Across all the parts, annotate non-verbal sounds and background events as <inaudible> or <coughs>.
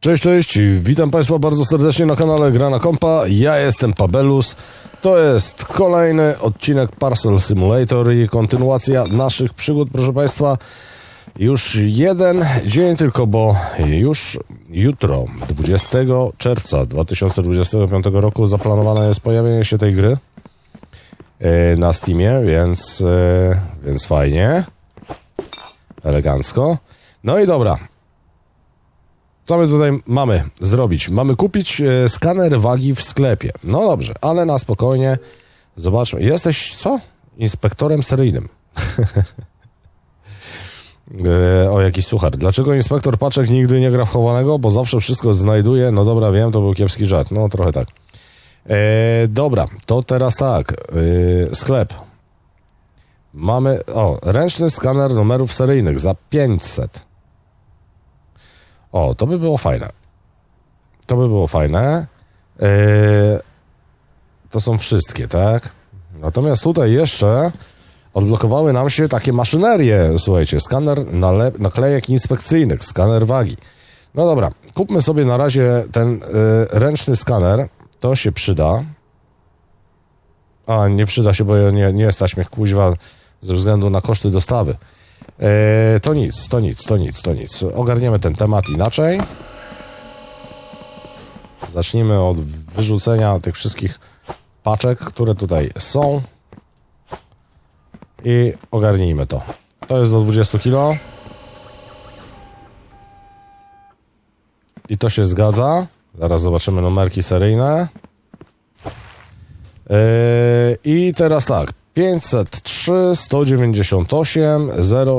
Cześć, cześć, witam Państwa bardzo serdecznie na kanale Grana Kompa. Ja jestem Pabelus. To jest kolejny odcinek Parcel Simulator i kontynuacja naszych przygód, proszę Państwa. Już jeden dzień tylko, bo już jutro, 20 czerwca 2025 roku, zaplanowane jest pojawienie się tej gry e, na Steamie, więc, e, więc fajnie, elegancko. No i dobra, co my tutaj mamy zrobić? Mamy kupić e, skaner wagi w sklepie. No dobrze, ale na spokojnie. Zobaczmy. Jesteś co? Inspektorem seryjnym. <laughs> e, o, jakiś suchar. Dlaczego inspektor paczek nigdy nie gra w chowanego? Bo zawsze wszystko znajduje. No dobra, wiem, to był kiepski żart. No trochę tak. E, dobra, to teraz tak. E, sklep. Mamy, o, ręczny skaner numerów seryjnych za 500. O, to by było fajne. To by było fajne. Yy, to są wszystkie, tak? Natomiast tutaj jeszcze odblokowały nam się takie maszynerie, słuchajcie, skaner naklejek inspekcyjnych, skaner wagi. No dobra, kupmy sobie na razie ten yy, ręczny skaner, to się przyda. A, nie przyda się, bo nie, nie stać mnie kuźwa ze względu na koszty dostawy. E, to nic, to nic, to nic, to nic. Ogarniemy ten temat inaczej. Zacznijmy od wyrzucenia tych wszystkich paczek, które tutaj są. I ogarnijmy to. To jest do 20 kg. I to się zgadza. Zaraz zobaczymy numerki seryjne. Yy, I teraz tak. 503 198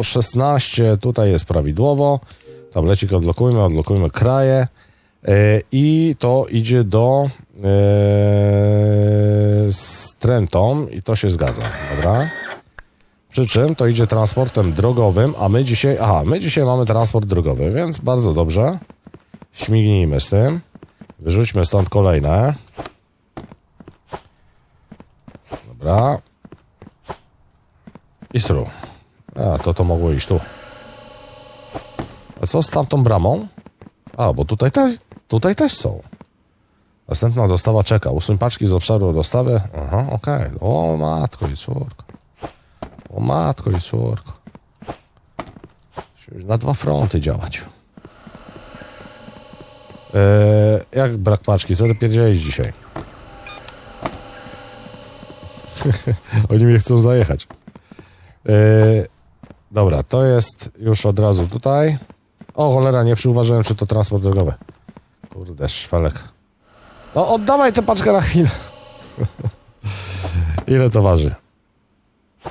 016 tutaj jest prawidłowo. Tablecik odblokujmy, odblokujmy kraje. Yy, I to idzie do yy, i to się zgadza, dobra? Przy czym to idzie transportem drogowym, a my dzisiaj, aha, my dzisiaj mamy transport drogowy, więc bardzo dobrze. Śmignijmy z tym. Wyrzućmy stąd kolejne. Dobra. I sru. A, to to mogło iść tu. A co z tamtą bramą? A, bo tutaj, te, tutaj też są. Następna dostawa czeka. Usuń paczki z obszaru dostawy. Aha, okej. Okay. O matko i córko. O matko i córko. Na dwa fronty działać. Eee, jak brak paczki? Co ty pierdziałeś dzisiaj? <laughs> Oni mnie chcą zajechać. Eee, dobra, to jest już od razu tutaj. O cholera, nie przyuważyłem, czy to transport drogowy. Kurde, szwelek. No oddawaj tę paczkę na chwilę. <laughs> Ile to waży?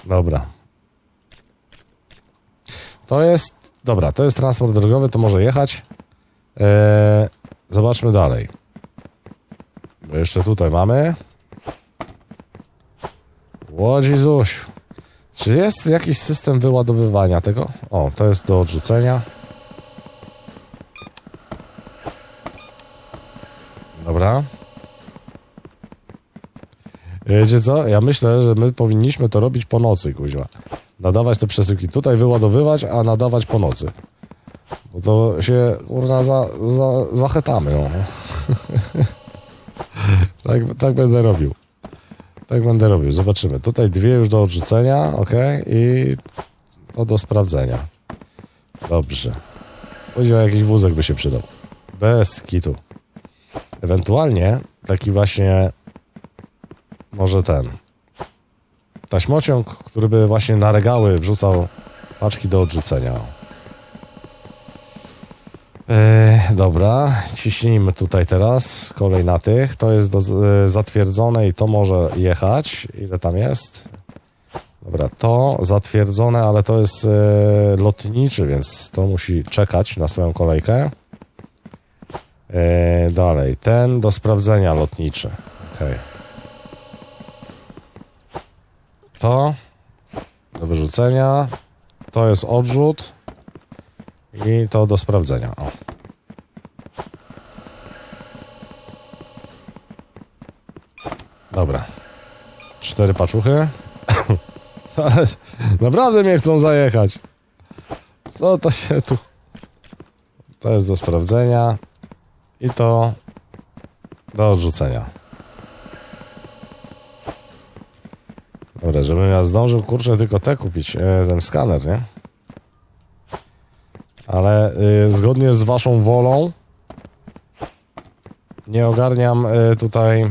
Dobra. To jest... Dobra, to jest transport drogowy, to może jechać. Eee, zobaczmy dalej. Bo jeszcze tutaj mamy. Łodzi Zuś. Czy jest jakiś system wyładowywania tego? O, to jest do odrzucenia. Dobra. Wiecie co? Ja myślę, że my powinniśmy to robić po nocy, kuźwa. Nadawać te przesyłki tutaj, wyładowywać, a nadawać po nocy. Bo to się, kurna, za, za, zachetamy, no. <laughs> tak, tak będę robił. Tak będę robił, zobaczymy. Tutaj dwie już do odrzucenia, ok, i to do sprawdzenia. Dobrze. O jakiś wózek by się przydał. Bez kitu. Ewentualnie taki właśnie może ten taśmociąg, który by właśnie na regały wrzucał paczki do odrzucenia. E, dobra, ciśnijmy tutaj teraz. Kolej na tych. To jest do, e, zatwierdzone i to może jechać. Ile tam jest? Dobra, to zatwierdzone, ale to jest e, lotniczy, więc to musi czekać na swoją kolejkę. E, dalej, ten do sprawdzenia lotniczy. Ok. To do wyrzucenia. To jest odrzut. I to do sprawdzenia. O. Dobra. Cztery paczuchy. <laughs> Naprawdę mnie chcą zajechać. Co to się tu... To jest do sprawdzenia. I to do odrzucenia. Dobra, żebym ja zdążył, kurczę, tylko te kupić, e, ten skaner, nie? Ale y, zgodnie z waszą wolą nie ogarniam y, tutaj y,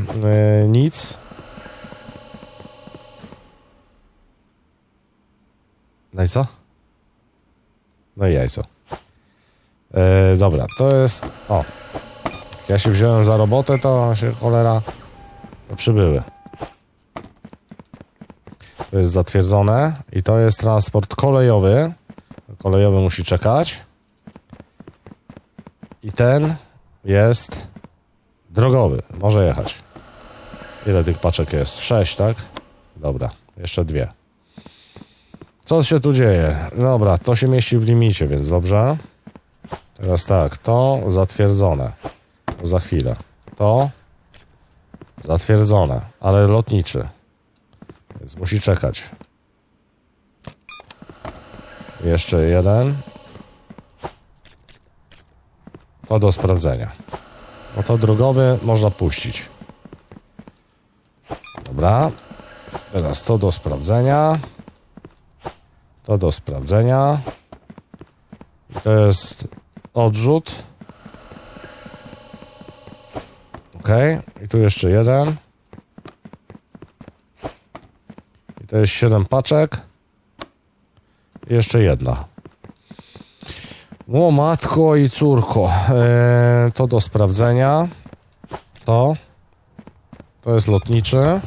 nic. No i co? No i jajco. E, dobra, to jest... O. Jak ja się wziąłem za robotę, to się cholera to przybyły. To jest zatwierdzone i to jest transport kolejowy. Kolejowy musi czekać. I ten jest drogowy. Może jechać. Ile tych paczek jest? Sześć, tak? Dobra, jeszcze dwie. Co się tu dzieje? Dobra, to się mieści w limicie, więc dobrze. Teraz tak, to zatwierdzone. Za chwilę. To zatwierdzone, ale lotniczy. Więc musi czekać. Jeszcze jeden. To do sprawdzenia. No to drogowy można puścić. Dobra. Teraz to do sprawdzenia. To do sprawdzenia. To jest odrzut. Ok. I tu jeszcze jeden. I to jest 7 paczek. I jeszcze jedna. O matko i córko. E, to do sprawdzenia. To. To jest lotniczy.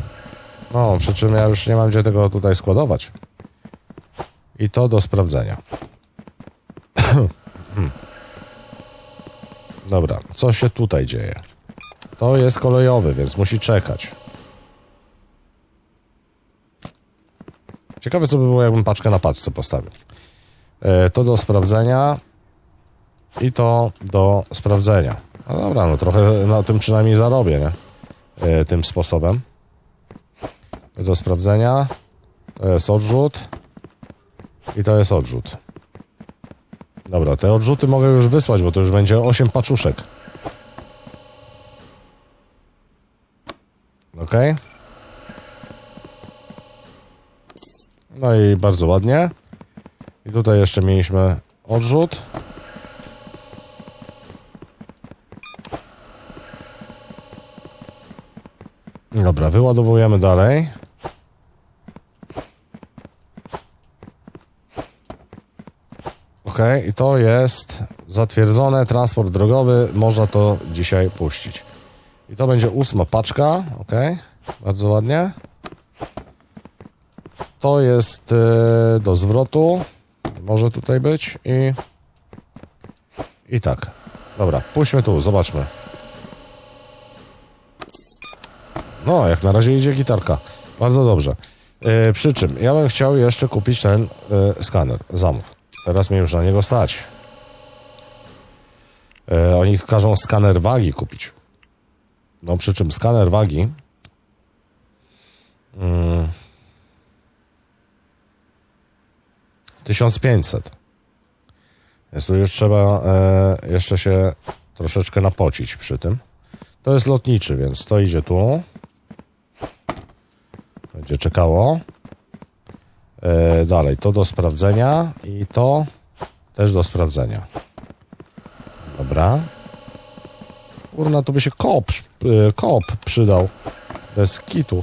No, przy czym ja już nie mam gdzie tego tutaj składować. I to do sprawdzenia. Hmm. Dobra, co się tutaj dzieje? To jest kolejowy, więc musi czekać. Ciekawe, co by było, jakbym paczkę na paczce postawił. E, to do sprawdzenia i to do sprawdzenia. No dobra, no trochę na tym przynajmniej zarobię, nie? E, tym sposobem. Do sprawdzenia. To jest odrzut. I to jest odrzut. Dobra, te odrzuty mogę już wysłać, bo to już będzie 8 paczuszek. Ok. No i bardzo ładnie. I tutaj jeszcze mieliśmy odrzut. Dobra, wyładowujemy dalej. I to jest zatwierdzone, transport drogowy, można to dzisiaj puścić. I to będzie ósma paczka, ok, bardzo ładnie. To jest e, do zwrotu, może tutaj być i i tak. Dobra, puśćmy tu, zobaczmy. No, jak na razie idzie gitarka. Bardzo dobrze. E, przy czym ja bym chciał jeszcze kupić ten e, skaner. Zamów. Teraz mnie już na niego stać. E, oni każą skaner wagi kupić. No przy czym skaner wagi mm, 1500. Więc tu już trzeba e, jeszcze się troszeczkę napocić przy tym. To jest lotniczy, więc to idzie tu. Będzie czekało. E, dalej, to do sprawdzenia i to też do sprawdzenia. Dobra. Kurna, to by się kop, e, kop przydał. Bez kitu.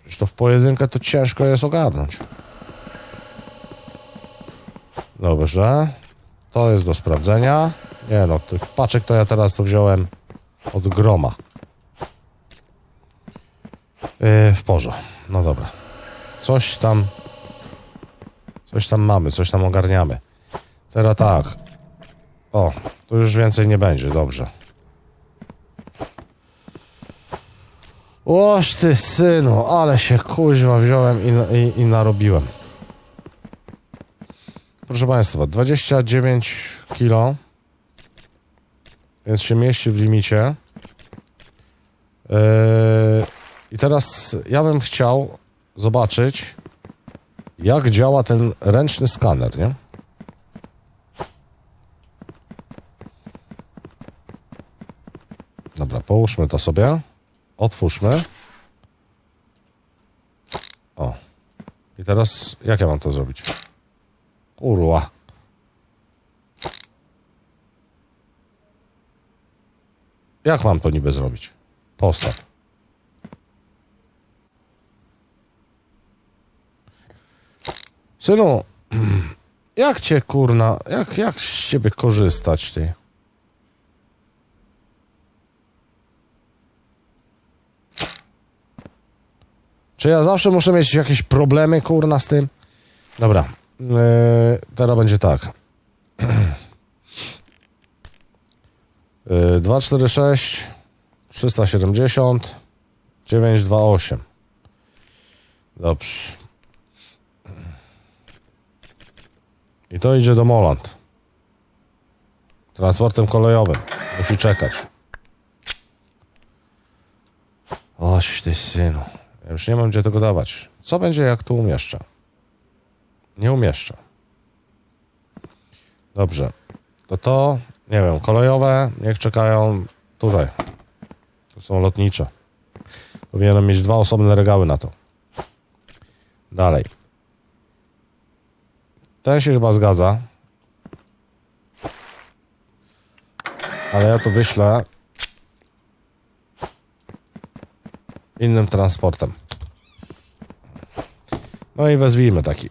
Przecież to w pojedynkę to ciężko jest ogarnąć. Dobrze. To jest do sprawdzenia. Nie no, tych paczek to ja teraz to wziąłem od groma. Yy, w porze. No dobra. Coś tam. Coś tam mamy, coś tam ogarniamy. Teraz tak. O, tu już więcej nie będzie, dobrze. Oż ty synu, ale się kuźwa wziąłem i, i, i narobiłem. Proszę Państwa, 29 kilo. Więc się mieści w limicie. Yy, teraz ja bym chciał zobaczyć, jak działa ten ręczny skaner, nie? Dobra, połóżmy to sobie. Otwórzmy. O. I teraz jak ja mam to zrobić? Urła. Jak mam to niby zrobić? Postaw. Synu, jak cię kurna, jak, jak z ciebie korzystać ty? Czy ja zawsze muszę mieć jakieś problemy kurna z tym? Dobra, yy, teraz będzie tak. Yy, 246 370 928 Dobrze. I to idzie do Moland. Transportem kolejowym. Musi czekać. Oś ty synu. Ja już nie mam gdzie tego dawać. Co będzie jak tu umieszczę? Nie umieszczę. Dobrze. To to, nie wiem, kolejowe, niech czekają tutaj. To są lotnicze. Powinienem mieć dwa osobne regały na to. Dalej. Ten się chyba zgadza. Ale ja to wyślę innym transportem. No i wezwijmy taki.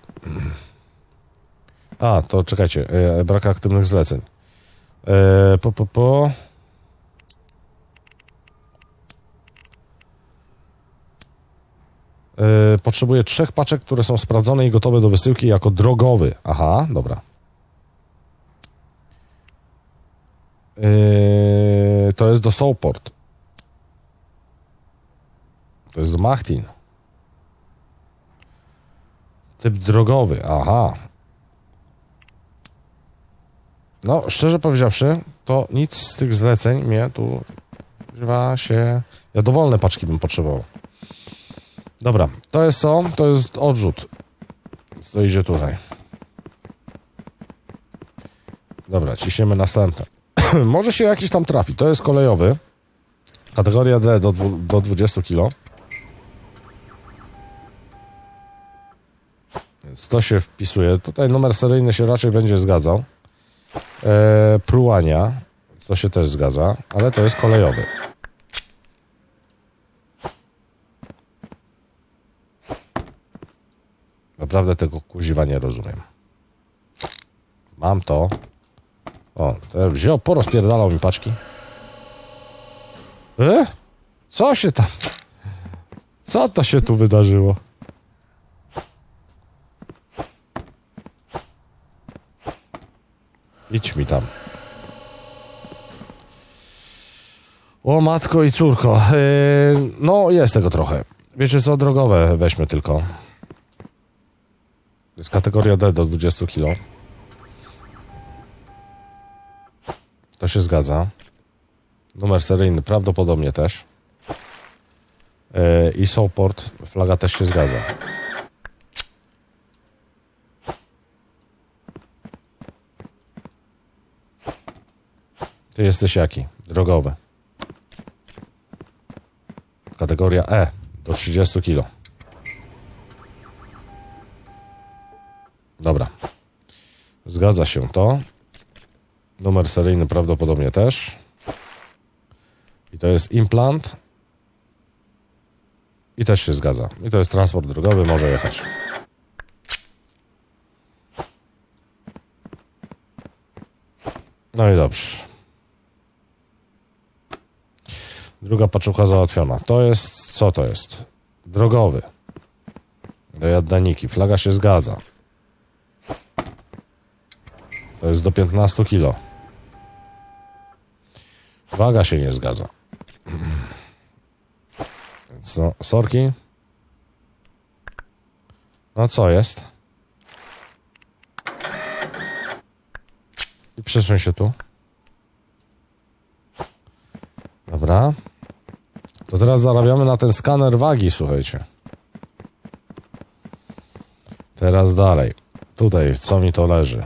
A, to czekajcie, e, brak aktywnych zleceń. E, po, po, po. E, potrzebuję trzech paczek, które są sprawdzone i gotowe do wysyłki jako drogowy. Aha, dobra. E, to jest do Soulport. To jest do Machtin. Typ drogowy, aha. No, szczerze powiedziawszy, to nic z tych zleceń mnie tu używa się. Ja dowolne paczki bym potrzebował. Dobra, to jest co? To jest odrzut. To idzie tutaj. Dobra, ciśniemy następne. <clears throat> Może się jakiś tam trafi. To jest kolejowy. Kategoria D do, do 20 kg. Więc to się wpisuje. Tutaj numer seryjny się raczej będzie zgadzał. E, Prułania. To się też zgadza, ale to jest kolejowy. Naprawdę tego kuziwa nie rozumiem. Mam to. O, to wziął, porozpierdalał mi paczki. E? Co się tam... Co to się tu wydarzyło? Idź mi tam. O matko i córko. Yy, no, jest tego trochę. Wiecie co, drogowe weźmy tylko. To jest kategoria D do 20 kg. To się zgadza. Numer seryjny prawdopodobnie też. Yy, I support, flaga też się zgadza. Ty jesteś jaki? Drogowy. Kategoria E do 30 kg. Dobra. Zgadza się to. Numer seryjny prawdopodobnie też. I to jest implant. I też się zgadza. I to jest transport drogowy, może jechać. No i dobrze. Druga paczucha załatwiona. To jest, co to jest? Drogowy. Do Jaddaniki. Flaga się zgadza. To jest do 15 kg. Waga się nie zgadza. Więc no, sorki. No co jest? I przesuń się tu. Dobra. To teraz zarabiamy na ten skaner wagi, słuchajcie. Teraz dalej. Tutaj, co mi to leży?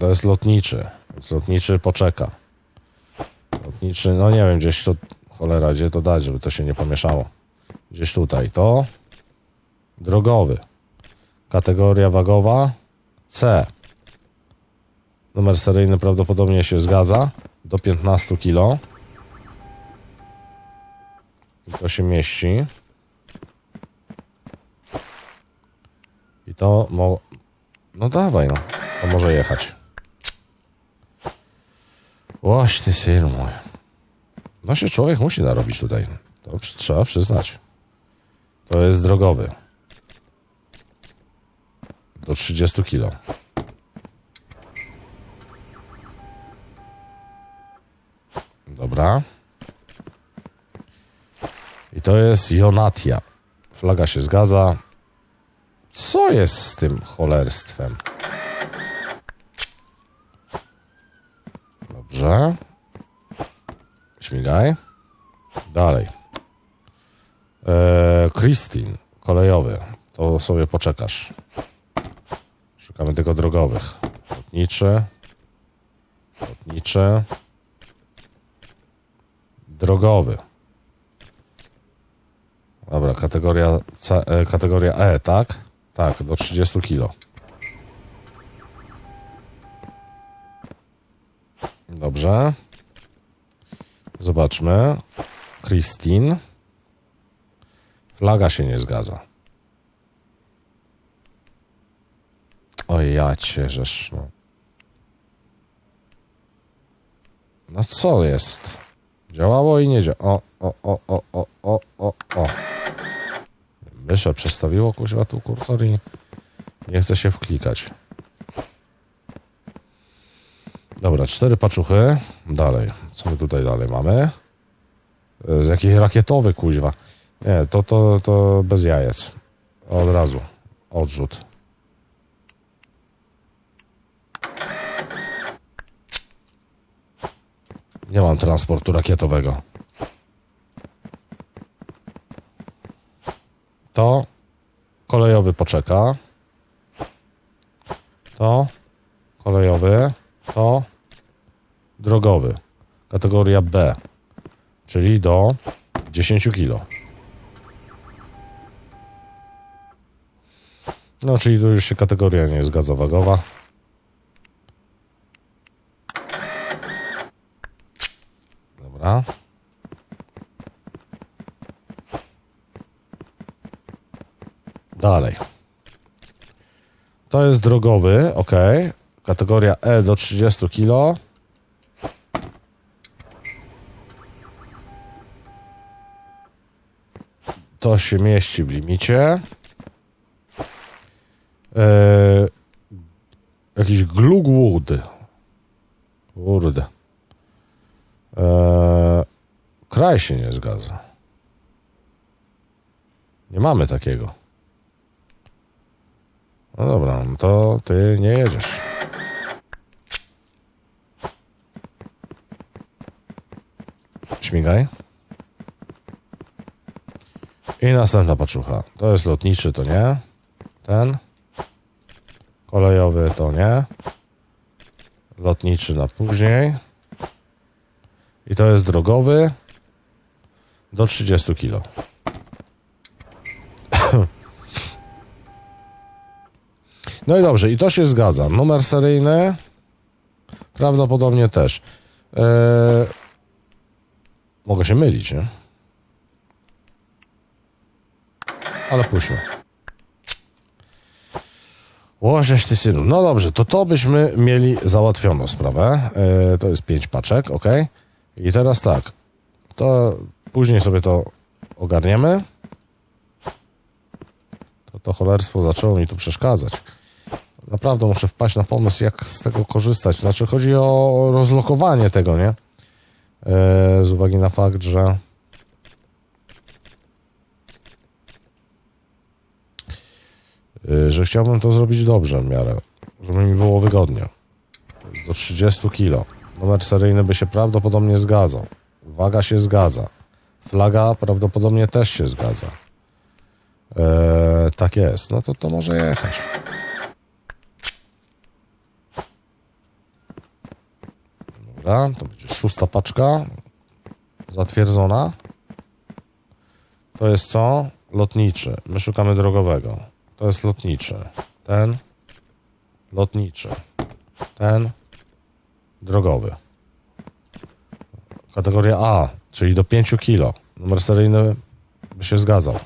To jest lotniczy. Lotniczy poczeka. Lotniczy, no nie wiem, gdzieś to, cholera, gdzie to dać, żeby to się nie pomieszało. Gdzieś tutaj, to drogowy. Kategoria wagowa C. Numer seryjny prawdopodobnie się zgadza. Do 15 kg. I to się mieści. I to mo... No dawaj, no. To może jechać. Łoś ty synu mój. No się człowiek musi narobić tutaj. To trzeba przyznać. To jest drogowy. Do 30 kg. Dobra. I to jest Jonatia. Flaga się zgadza. Co jest z tym cholerstwem? Dobrze. Śmigaj. Dalej. Eee, Christine, kolejowy. To sobie poczekasz. Szukamy tylko drogowych. Lotniczy. Lotniczy. Drogowy. Dobra, kategoria, C, e, kategoria E, tak? Tak, do 30 kg. Dobrze. Zobaczmy. Christine. Flaga się nie zgadza. Oj, ja cię żesz, no. No co jest? Działało i nie działa. O, o, o, o, o, o, o. Mysze przestawiło kuźwa tu kursor i nie chce się wklikać. Dobra, cztery paczuchy. Dalej. Co my tutaj dalej mamy? To jest jakiś rakietowy kuźwa. Nie, to, to, to bez jajec. Od razu. Odrzut. Nie mam transportu rakietowego. To kolejowy poczeka. To kolejowy. To drogowy. Kategoria B. Czyli do 10 kg. No, czyli tu już się kategoria nie jest gazowagowa. Dobra. Dalej. To jest drogowy, ok. Kategoria E do 30 kg. To się mieści w limicie. Eee, jakiś glugwood. Kurde. Eee, kraj się nie zgadza. Nie mamy takiego. No dobra, no to ty nie jedziesz. Śmigaj. I następna paczucha. To jest lotniczy, to nie. Ten. Kolejowy to nie. Lotniczy na później. I to jest drogowy do 30 kg. <coughs> No i dobrze, i to się zgadza. Numer seryjny prawdopodobnie też. Eee, mogę się mylić, nie? Ale puśćmy. Łożeś ty synu. No dobrze, to to byśmy mieli załatwioną sprawę. Eee, to jest pięć paczek, ok? I teraz tak. To później sobie to ogarniemy. To to cholerstwo zaczęło mi tu przeszkadzać. Naprawdę muszę wpaść na pomysł, jak z tego korzystać. Znaczy, chodzi o rozlokowanie tego, nie? E, z uwagi na fakt, że że chciałbym to zrobić dobrze w miarę, żeby mi było wygodnie. Do 30 kg. Numer seryjny by się prawdopodobnie zgadzał. Waga się zgadza. Flaga prawdopodobnie też się zgadza. E, tak jest. No to to może jechać. Dobra, to będzie szósta paczka. zatwierdzona. To jest co? Lotniczy. My szukamy drogowego. To jest lotniczy. Ten. Lotniczy. Ten. Drogowy. Kategoria A, czyli do 5 kg. Numer seryjny by się zgadzał.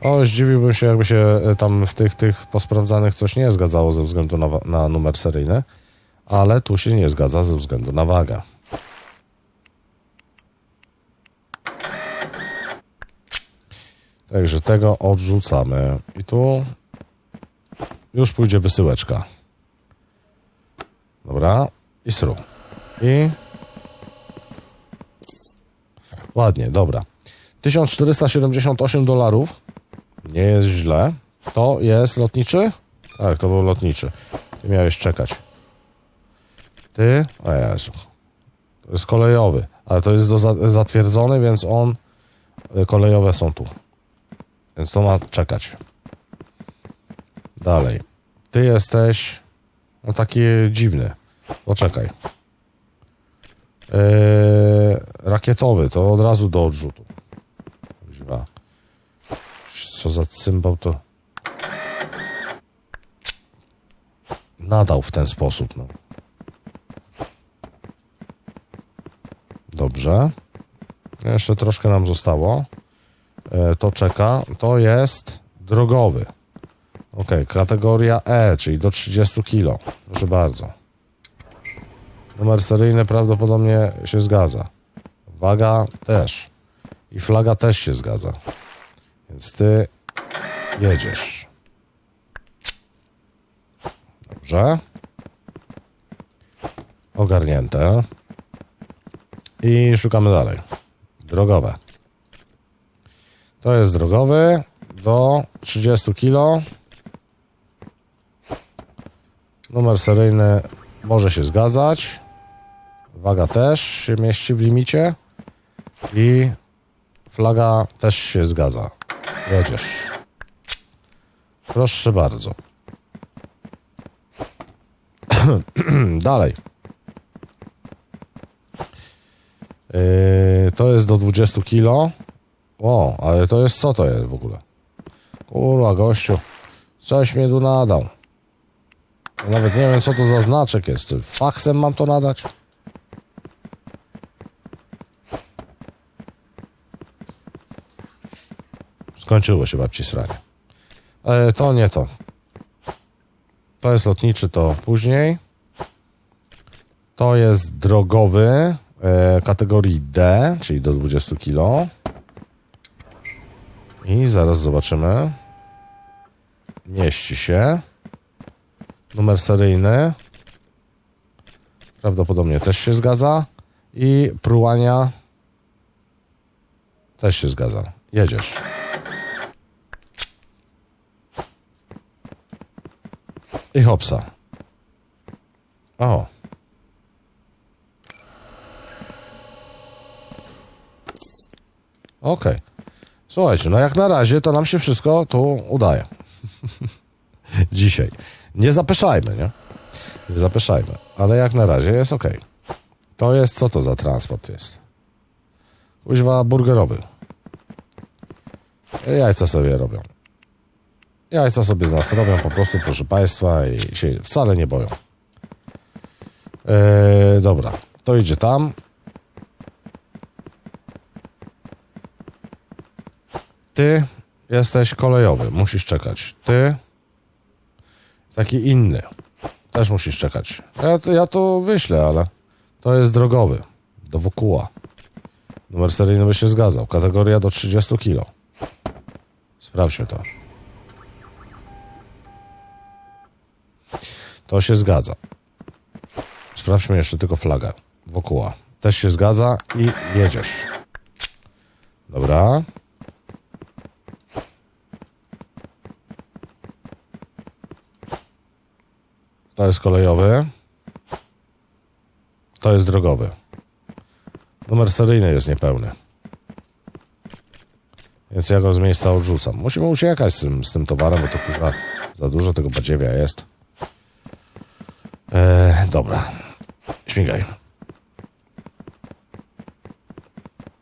O, zdziwiłbym się, jakby się e, tam w tych, tych posprawdzanych coś nie zgadzało ze względu na, na numer seryjny, ale tu się nie zgadza ze względu na wagę. Także tego odrzucamy. I tu już pójdzie wysyłeczka. Dobra. I sru. I ładnie, dobra. 1478 dolarów. Nie jest źle. To jest lotniczy? Tak, to był lotniczy. Ty miałeś czekać. Ty? O Jezu. To jest kolejowy. Ale to jest do za zatwierdzony, więc on... y, Kolejowe są tu. Więc to ma czekać. Dalej. Ty jesteś... No taki dziwny. Poczekaj. Yy, rakietowy, to od razu do odrzutu. Co za cymbał to... Nadał w ten sposób, no. Dobrze. Jeszcze troszkę nam zostało. E, To czeka. To jest drogowy. Ok, kategoria E, czyli do 30 kg. Proszę bardzo. Numer seryjny prawdopodobnie się zgadza. Waga też. I flaga też się zgadza. Więc ty jedziesz. Dobrze. Ogarnięte. I szukamy dalej. Drogowe. To jest drogowy do 30 kg. Numer seryjny może się zgadzać. Waga też się mieści w limicie. I flaga też się zgadza. Jedziesz. Proszę bardzo. <clears throat> Dalej. Yy, to jest do 20 kg. O, ale to jest co to jest w ogóle? Kurwa, gościu. Coś mnie tu nadał. Nawet nie wiem, co to za znaczek jest. Faksem mam to nadać? Skończyło się babci sranie. Ale to nie to. To jest lotniczy, to później. To jest drogowy e, kategorii D, czyli do 20 kg. I zaraz zobaczymy. Mieści się. Numer seryjny. Prawdopodobnie też się zgadza. I prułania też się zgadza. Jedziesz. I hopsa. O. Okej. Słuchajcie, no jak na razie to nam się wszystko tu udaje. <laughs> Dzisiaj. Nie zapeszajmy, nie? Nie zapeszajmy. Ale jak na razie jest ok. To jest, co to za transport jest? Kuźwa burgerowy. Jajca sobie robią. Jajca sobie z nas robią po prostu, proszę Państwa, i się wcale nie boją. Eee, dobra, to idzie tam. Ty jesteś kolejowy, musisz czekać. Ty taki inny, też musisz czekać. Ja, to- ja to wyślę, ale to jest drogowy, do Wokuła. Numer seryjny by się zgadzał. Kategoria do 30 kg. Sprawdźmy to. To się zgadza. Sprawdźmy jeszcze tylko flagę. Wokuła. Też się zgadza i jedziesz. Dobra. To jest kolejowy. To jest drogowy. Numer seryjny jest niepełny. Więc ja go z miejsca odrzucam. Musimy uciekać z tym, z tym towarem, bo to kurwa za dużo tego badziewia jest. E, dobra. Śmigaj.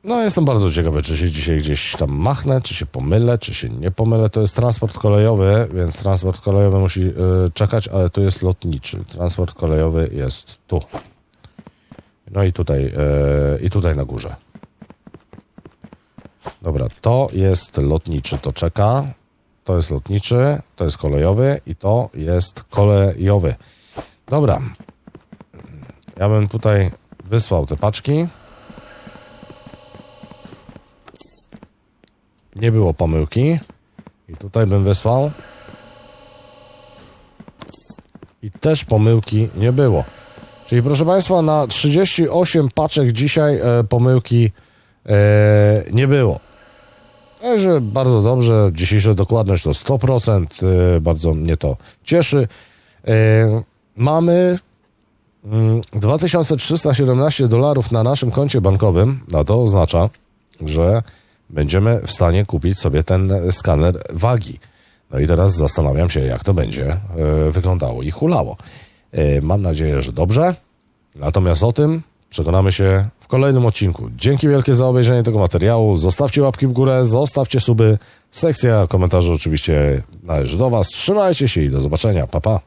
No, jestem bardzo ciekawy, czy się dzisiaj gdzieś tam machnę, czy się pomylę, czy się nie pomylę. To jest transport kolejowy, więc transport kolejowy musi y, czekać, ale tu jest lotniczy. Transport kolejowy jest tu. No i tutaj, y, i tutaj na górze. Dobra, to jest lotniczy, to czeka. To jest lotniczy, to jest kolejowy i to jest kolejowy. Dobra. Ja bym tutaj wysłał te paczki. Nie było pomyłki. I tutaj bym wysłał. I też pomyłki nie było. Czyli proszę Państwa, na 38 paczek dzisiaj e, pomyłki e, nie było. Także bardzo dobrze. Dzisiejsza dokładność to 100%. E, bardzo mnie to cieszy. E, mamy mm, 2317 dolarów na naszym koncie bankowym, a to oznacza, że będziemy w stanie kupić sobie ten skaner wagi. No i teraz zastanawiam się, jak to będzie e, wyglądało i hulało. E, Mam nadzieję, że dobrze. Natomiast o tym przekonamy się w kolejnym odcinku. Dzięki wielkie za obejrzenie tego materiału. Zostawcie łapki w górę, zostawcie suby. Sekcja komentarzy oczywiście należy do Was. Trzymajcie się i do zobaczenia. Pa, pa.